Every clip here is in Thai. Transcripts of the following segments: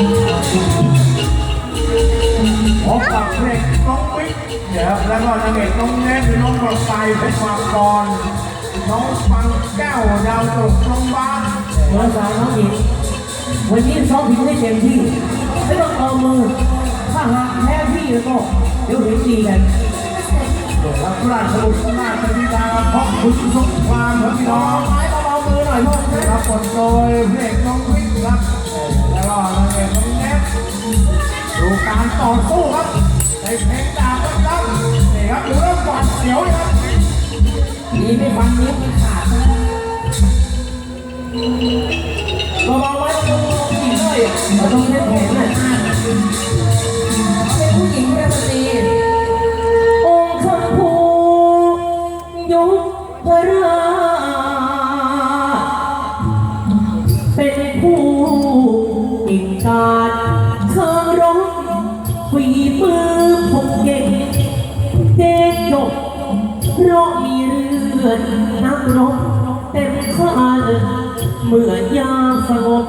พบกับเพลงน้องวิกเดี๋ยวแล้วก็นางเอกน้องแนทน้องกระไฟเพชรมังกรน้องฟังแก้วดาวตกน้องบ้านเมื่อสาวน้องหญิงวันนี้ซ้อมพิมพ์ให้เต็มที่ไม่ต้องเอามือถ้าหากแพ้พี่แล้วก็เดี๋ยวเห็นดีกันรับราชบุตรราชธิดาพราะคุณสงครามครับพี่น้องไม้เบาๆมือหน่อยพ่อรับบทโดยเพลงน้อง ดูการต่อสู้ครับในเพลงดาบครับนี่ครับดูเรื่องหวาดเสียวเลยครับดีไม่ฟันนิ้วไม่ขาดนะเบาๆไว้ตรงหญิงด้วยเราต้องเล่นแผนน่ะเป็นผู้หญิงเป็นสตรีองค์ชมพูยุพราเป็นผู้อิงการเชิงรบฝี มือผมเก่งเด็กจบเพราะมีเลือดนักรบเต็มข้านเมื่อยาสงบ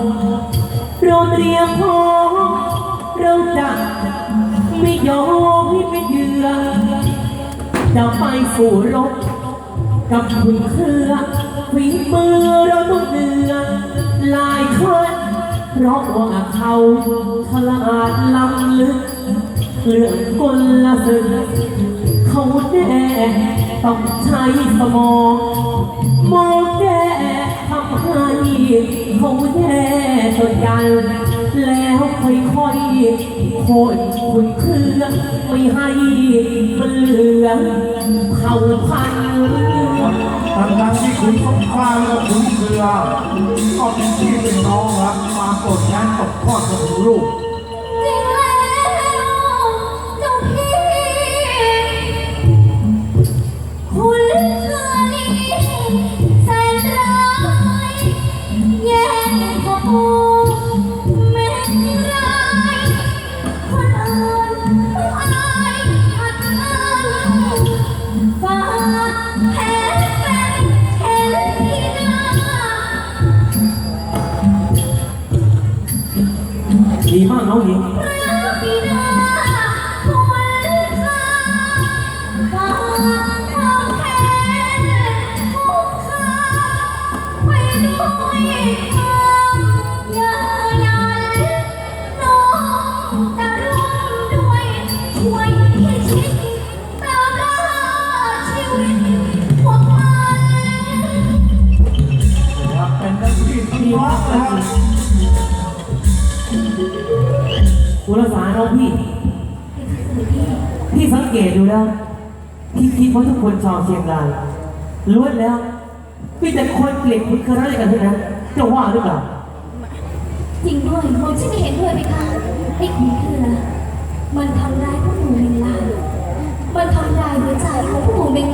เราเตรียมพร้อมเราจะไม่ยอมให้เป็นเหยื่อจะไปสู่รบกับคุณเครือฝีมือเราต้องเหนือหลายคนเพราะว่าเขาฉลาดล้ำลึก เรื่องกลศึกเขาแน่ต้องใช้สมองมองแก้ทำให้เขาแน่ตัวใหญ่แล้วค่อยๆโคนคุณเครือไม่ให้มันเหลือเผาพันธุ์ทั้งทั้งที่คุณสงครามกับคุณเครือก็เป็นพี่เป็นน้องครับมากดแค้นตกทอดกับลูก ดีาน้องพี่ พี่สังเกตดูแล้ว พี่คิดว่าทุกคนชาวเชียงรายล้วนแล้วมีแต่คนเกลียดคุณคณะกันเท่านั้นจะว่าหรือเปล่าจริงด้วยมองฉันไม่เห็นด้วยไหมคะไอ้ขุนเคือมันทำร้ายพวกหนูเบงลายมันทำลายหัวใจของพวกหนูเบง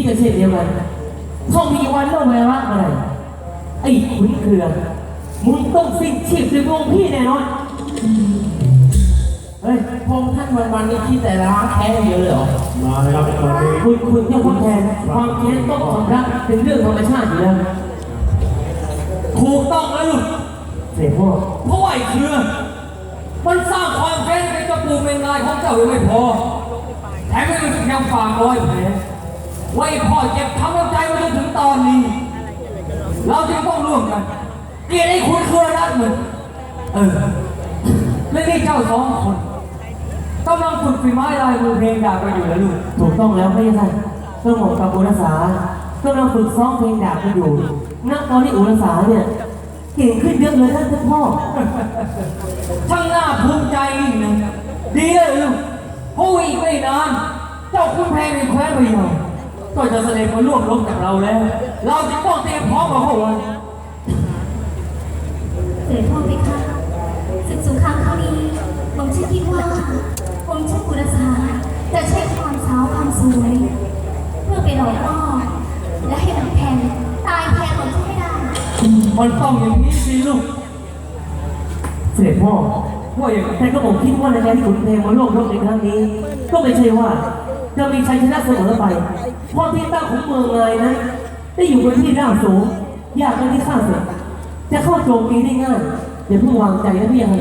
พี่ก็เช่นเดียวกันถ้ามีวันเล่าเวลาอะไร ไอ้ขุนเครือมึงต้องสิ้นชีพด้วยพวกพี่แน่นอนเฮ้ยพงท่านวันวันๆนี้คิดแต่ล้างแค้นอย่างเดียวเลยเหรอมาเลยครับตอนนี้คุณคุณเนี่ยคุณแทนความแค้นต้องชำระเป็นเรื่องธรรมชาติอยู่แล้วถูกต้องแล้วลูก เสียพ่อเพราะว่าไอ้เครือ มันสร้างความแค้นให้กับปูเป็นนายของเจ้ายังไม่พอ แถมยังยังฝากร้อยแผล ไว้พ่อเจ็บทำน้ำใจมาจนถึงตอนนี้ เราจึงต้องร่วมกันเกลียดไอ้คุณเครือรักมันเออและนี่เจ้าสองคนกำลังฝึกฝีไม้ลายมือเพลงดาบกันอยู่แล้วลูกถูกต้องแล้วไม่ใช่ท่านต้องบอกกับอุรสากำลังฝึกซ้อมเพลงดาบกันอยู่ณตอนนี้อุรสาเนี่ยเก่งขึ้นเยอะเลยท่านท่านพ่อช่างน่าภูมิใจยิ่งหนึ่งดีเลยลูกเพราะว่าอีกไม่นาน เจ้าคุณแพงในแคว้นพะเยา ก็จะเสด็จมาร่วมรบกับเราแล้ว เราจะต้องเตรียมพร้อมมาพวกเราเสด็จพ่อไปค่ะศึกสงครามครั้งนี้ผมเชื่อคิดว่าผมเชื่อกุลสาจะใช้ความสาวความสวย เพื่อไปหลอกล่อและให้นางแพนตายแทนผมให้ได้โมันต้องอย่างนี้สิลูก เสด็จพ่อว่าอย่างไรแต่ก็ผมคิดว่าในการที่ขุนเพลงมาร่วมรบในครั้งนี้ ก็ไม่ใช่ว่า จะมีชัยชนะเสมอไปเพราะที่ตั้งของเมืองเลยนั้นได้อยู่บนที่ราบสูงยากที่ข้าศึกจะเข้าโจมตีได้ง่ายอย่าเพิ่งวางใจนะพี่ยังไง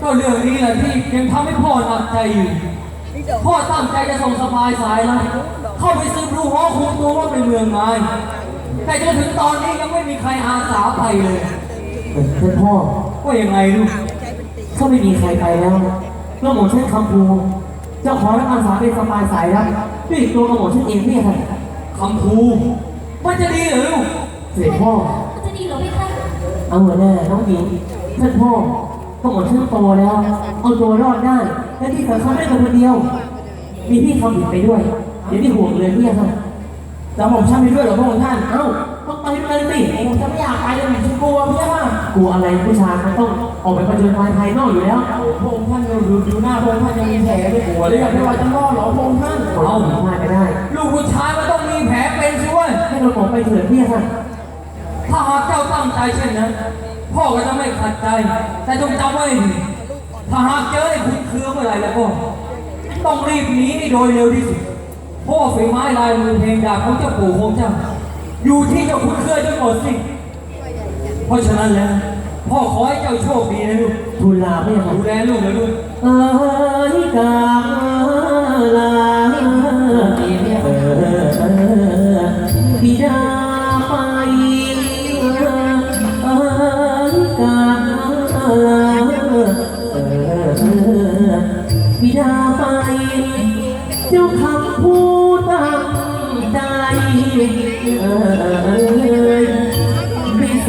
ก็เรื่องนี้แหละที่ยังทำให้พ่อหนักใจอยู่พ่อตั้งใจจะส่งสบายสายแล้วเข้าไปซื้อรู้ห้อคุมตัวว่าเป็นเมืองไม้แต่จนถึงตอนนี้ยังไม่มีใครอาสาไปเลยเท่านพ่อว่ายังไงลูกถ้าไม่มีใครไปแล้วก็หมอช่นคำพูเจ้าของและอาสาเป็นสบายสายรับด้วยตัวกระหม่อมฉันเองพี่ยังไงคำพูมันจะดีเหรอลูกเสด็จพ่อ มันจะดีเหรอพี่คะเอาหัวแน่น้องหญิงท่านพ่อก็หมดชื่อโตแล้ว เอาตัวรอดได้ และที่สำคัญไม่เป็นคนเดียว มีพี่ทำผิดไปด้วย เดี๋ยวที่ห่วงเลยพี่ครับแต่ผมช่างไปด้วยเหรอพระองค์ท่าน เอ้าต้องไปด้วยสิผมจะไม่อยากไปเลยผมกลัวพี่ค่ะก ลัวอะไรผู้ชายมันต้องออกไปประจนภัยภายนอกอยู่แล้วพระองค์ท่านดูดูหน้าพระองค์ท่านยังมีแผลในหัวเลยไม่ว่าจะรอดหรอพระองค์ท่านเอาพลาดไปได้ ลูกผู้ชายมันต้องมีแผลเป็นสิเว้ยให้เราบอกไปเถิดพี่ค่ะถ้าหากเจ้าตั้งใจเช่นนั้น พ่อก็จะไม่ขัดใจ แต่จงจำไว้ให้ดีถ้าหากเจอไอ้คุณเครือเมื่อไหร่แล้วก็ ต้องรีบหนีโดยเร็วที่สุดเพราะว่อฝีไม้ลายมือเพลงดาบของเจ้าปู่ของเจ้า อยู่ที่เจ้าคุณเครือจนหมดสิ เพราะฉะนั้นแล้ว พ่อขอให้เจ้าโชคดีนะลูกทูลลาพี่ค่ะดูแลลูกนะลูกเอ้ยกาลาเออบิดาไปเอ้ยกาลาเออบิดาไป เจ้าคำพูดตั้งใจเออไม่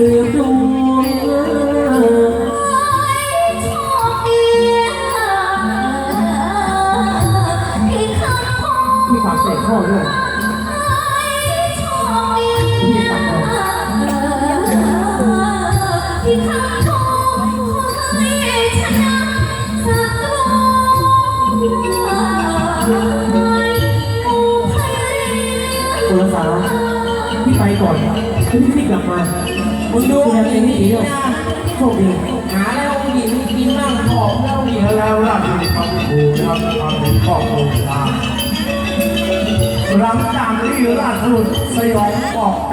สืบดูชอบเอียพี่คำพูดพี่ฝากใส่ข้อด้วยชอบเอียพี่คำพูดให้ชนะศัตรูกูพยายาพี่ไปก่อนพี่พี่กลับมา คุณดูแลตัวเองให้ดีด้วยโชคดีหาแล้วผู้หญิงกินบ้างผอมแล้วหญิงแล้วล่ะดูคำพูนะครับคำพูก็คงตามหลังจากที่ราชบุตรสยองออกจาก